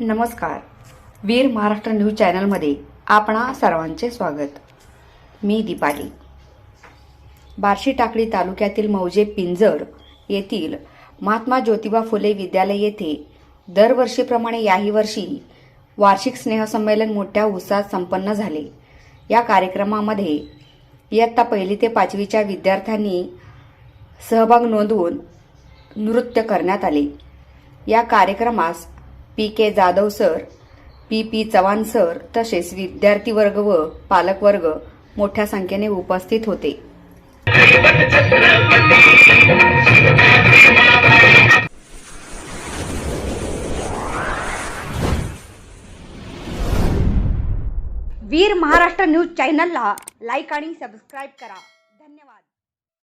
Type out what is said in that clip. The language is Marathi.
नमस्कार. वीर महाराष्ट्र न्यूज चॅनलमध्ये आपणा सर्वांचे स्वागत. मी दीपाली. बार्शी टाकळी तालुक्यातील मौजे पिंजर येथील महात्मा ज्योतिबा फुले विद्यालय येथे दरवर्षीप्रमाणे याही वर्षी वार्षिक स्नेहसंमेलन मोठ्या उत्साहात संपन्न झाले. या कार्यक्रमामध्ये इयत्ता पहिली ते पाचवीच्या विद्यार्थ्यांनी सहभाग नोंदवून नृत्य करण्यात आले. या कार्यक्रमास P K Jadhav sir P P Chavan sir तसेच विद्यार्थी वर्ग व पालकवर्ग मोठ्या संख्येने उपस्थित होते. वीर महाराष्ट्र न्यूज चॅनलला लाईक आणि सबस्क्राईब करा. धन्यवाद.